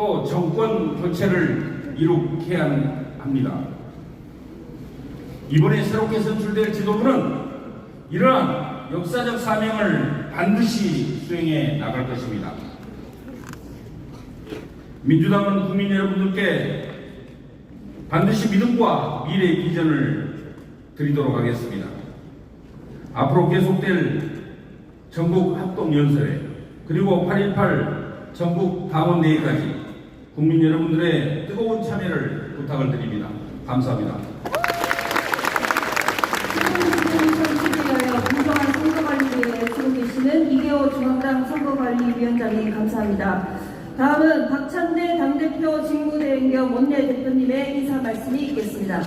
또 정권 교체를 이룩해야 합니다. 이번에 새롭게 선출될 지도부는 이러한 역사적 사명을 반드시 수행해 나갈 것입니다. 민주당은 국민 여러분들께 반드시 믿음과 미래 비전을 드리도록 하겠습니다. 앞으로 계속될 전국 합동연설회 그리고 8.18 전국 당원대회까지 국민 여러분들의 뜨거운 참여를 부탁을 드립니다. 감사합니다. 이계호 중앙당 선거관리위원장님 감사합니다. 다음은 박찬대 당대표 직무대행 겸 원내대표님의 인사 말씀이 있겠습니다.